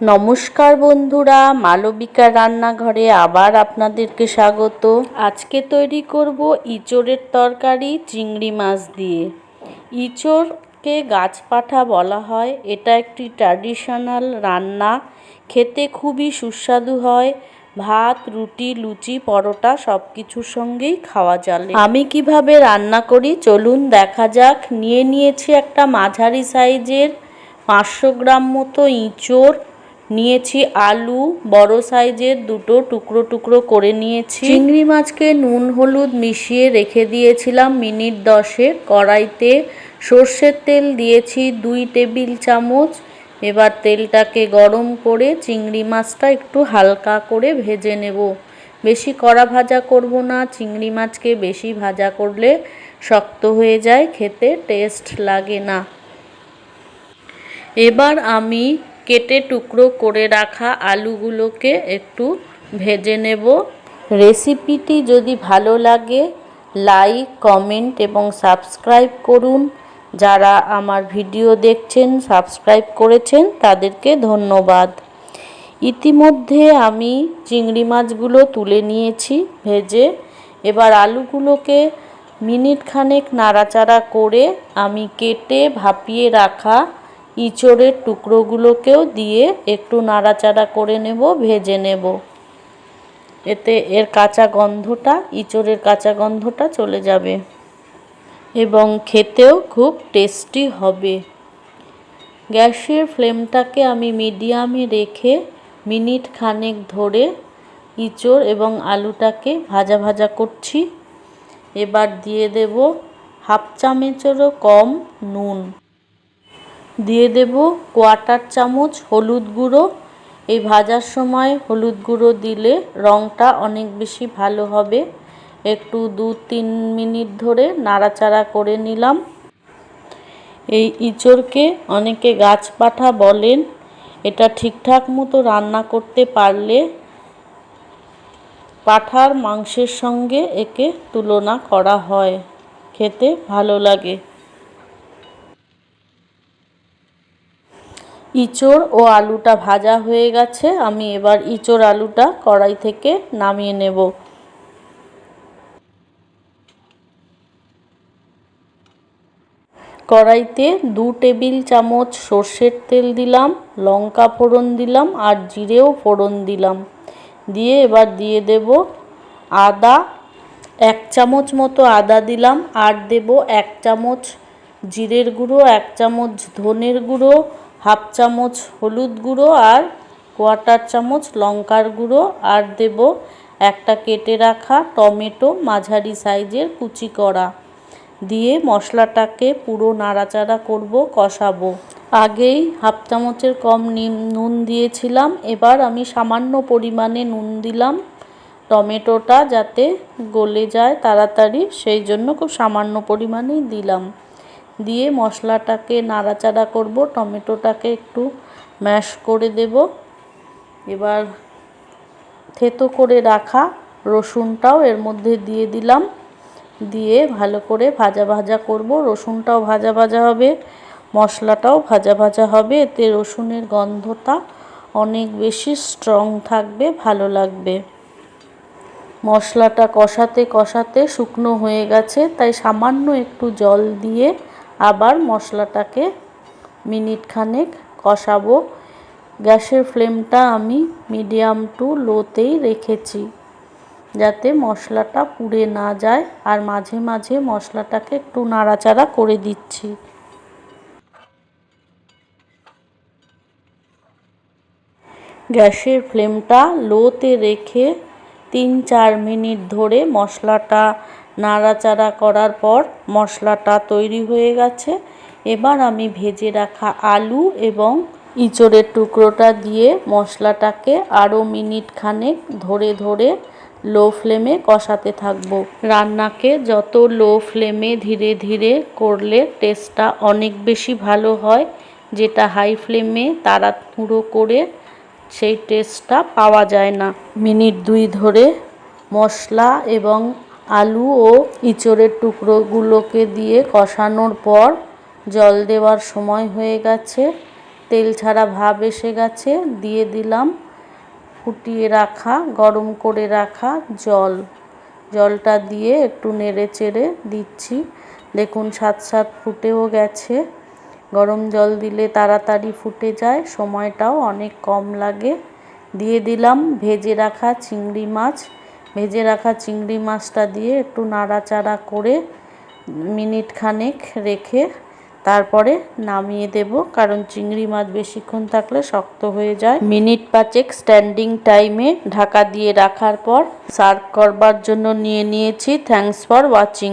নমস্কার বন্ধুরা, মালবিকা রান্নাঘরে আবার আপনাদেরকে স্বাগত। আজকে তৈরি করব ইঁচড়ের তরকারি চিংড়ি মাছ দিয়ে। ইঁচড়কে গাছপাঠা বলা হয়, এটা একটি ট্র্যাডিশনাল রান্না। খেতে খুবই সুস্বাদু হয়, ভাত, রুটি, লুচি, পরোটা সব কিছুর সঙ্গেই খাওয়া চলে। আমি কীভাবে রান্না করি চলুন দেখা যাক। নিয়ে নিয়েছি একটা মাঝারি সাইজের পাঁচশো গ্রাম মতো ইঁচড়। নিয়েছি আলু, বড় সাইজের দুটো টুকরো টুকরো করে নিয়েছি। চিংড়ি মাছকে নুন হলুদ মিশিয়ে রেখে দিয়েছিলাম মিনিট দশে কড়াইতে সর্ষের তেল দিয়েছি দুই টেবিল চামচ। এবার তেলটাকে গরম করে চিংড়ি মাছটা একটু হালকা করে ভেজে নেব। বেশি কড়া ভাজা করব না, চিংড়ি মাছকে বেশি ভাজা করলে শক্ত হয়ে যায়, খেতে টেস্ট লাগে না। এবার আমি কেটে টুকরো করে রাখা আলুগুলোকে একটু ভেজে নেব। রেসিপিটি যদি ভালো লাগে, লাইক, কমেন্ট এবং সাবস্ক্রাইব করুন। যারা আমার ভিডিও দেখছেন, সাবস্ক্রাইব করেছেন, তাদেরকে ধন্যবাদ। ইতিমধ্যে আমি চিংড়ি মাছগুলো তুলে নিয়েছি ভেজে। এবার আলুগুলোকে মিনিট খানেক নাড়াচাড়া করে আমি কেটে ভাপিয়ে রাখা ইঁচড়ের টুকরোগুলোকেও দিয়ে একটু নাড়াচাড়া করে নেব, ভেজে নেব। এতে এর কাঁচা গন্ধটা, ইঁচড়ের কাঁচা গন্ধটা চলে যাবে এবং খেতেও খুব টেস্টি হবে। গ্যাসের ফ্লেমটাকে আমি মিডিয়ামে রেখে মিনিট খানেক ধরে ইঁচড় এবং আলুটাকে ভাজা ভাজা করছি। এবার দিয়ে দেব হাফ চামচেরও কম নুন। দিয়ে দেব কোয়াটার চামচ, হলুদ গুঁড়ো। এই ভাজার সময় হলুদ গুঁড়ো দিলে রঙটা অনেক বেশি ভালো হবে। একটু দু তিন মিনিট ধরে নাড়াচাড়া করে নিলাম। এই ইঁচড়কে অনেকে গাছপাঠা বলেন, এটা ঠিকঠাক মতো রান্না করতে পারলে পাঠার মাংসের সঙ্গে একে তুলনা করা হয়। খেতে ভালো লাগে। ইঁচড় ও আলুটা ভাজা হয়ে গেছে, আমি এবার ইঁচড় আলুটা কড়াই থেকে নামিয়ে নেব। কড়াইতে দু টেবিল চামচ সর্ষের তেল দিলাম, লঙ্কা ফোড়ন দিলাম আর জিরেও ফোড়ন দিলাম। দিয়ে এবার দিয়ে দেব আদা, এক চামচ মতো আদা দিলাম, আর দেব এক চামচ জিরের গুঁড়ো, এক চামচ ধনের গুঁড়ো হাফ চামচ হলুদ গুঁড়ো আর কোয়াটার চামচ লঙ্কার গুঁড়ো। আর দেব একটা কেটে রাখা টমেটো মাঝারি সাইজের কুচি করা দিয়ে মশলাটাকে পুরো নাড়াচাড়া করব, কষাবো। আগেই হাফ চামচের কম নুন দিয়েছিলাম। এবার আমি সামান্য পরিমাণে নুন দিলাম টমেটোটা যাতে গলে যায় তাড়াতাড়ি। সেই জন্য খুব সামান্য পরিমাণেই দিলাম। দিয়ে মশলাটাকে নাড়াচাড়া করব, টমেটোটাকে একটু ম্যাশ করে দেব। এবার থেতো করে রাখা রসুনটাও এর মধ্যে দিয়ে দিলাম। দিয়ে ভালো করে ভাজা ভাজা করব। রসুনটাও ভাজা ভাজা হবে, মশলাটাও ভাজা ভাজা হবে। এতে রসুনের গন্ধটা অনেক বেশি স্ট্রং থাকবে, ভালো লাগবে। মশলাটা কষাতে কষাতে শুকনো হয়ে গেছে, তাই সামান্য একটু জল দিয়ে আবার মশলাটাকে মিনিট খানেক কষাবো। গ্যাসের ফ্লেমটা আমি মিডিয়াম টু লোতেই রেখেছি যাতে মশলাটা পুড়ে না যায় আর মাঝে মাঝে মশলাটাকে একটু নাড়াচাড়া করে দিচ্ছি। গ্যাসের ফ্লেমটা লোতে রেখে তিন চার মিনিট ধরে মশলাটা নাড়াচাড়া করার পর মশলাটা তৈরি হয়ে গেছে। এবার আমি ভেজে রাখা আলু এবং ইঁচড়ের টুকরোটা দিয়ে মশলাটাকে আরও মিনিট খানেক ধরে ধরে লো ফ্লেমে কষাতে থাকব। রান্নাকে যত লো ফ্লেমে ধীরে ধীরে করলে টেস্টটা অনেক বেশি ভালো হয়। যেটা হাই ফ্লেমে তাড়াহুড়ো করে সেই টেস্টটা পাওয়া যায় না। মিনিট দুই ধরে মশলা এবং আলু ও ইঁচড়ের টুকরোগুলোকে দিয়ে কষানোর পর জল দেওয়ার সময় হয়ে গেছে। তেল ছাড়া ভাব এসে গেছে। দিয়ে দিলাম ফুটিয়ে রাখা, গরম করে রাখা জল। জলটা দিয়ে একটু নেড়ে চেড়ে দিচ্ছি। দেখুন সাত সাত ফুটেও গেছে। গরম জল দিলে তাড়াতাড়ি ফুটে যায়। সময়টাও অনেক কম লাগে। দিয়ে দিলাম ভেজে রাখা চিংড়ি মাছ। ভেজে রাখা চিংড়ি মাছটা দিয়ে একটু নাড়াচাড়া করে মিনিট খানেক রেখে তারপরে নামিয়ে দেব, কারণ চিংড়ি মাছ বেশিক্ষণ থাকলে শক্ত হয়ে যায়। মিনিট পাঁচেক স্ট্যান্ডিং টাইমে ঢাকা দিয়ে রাখার পর সার্ভ করবার জন্য নিয়ে নিয়েছি। Thanks for watching.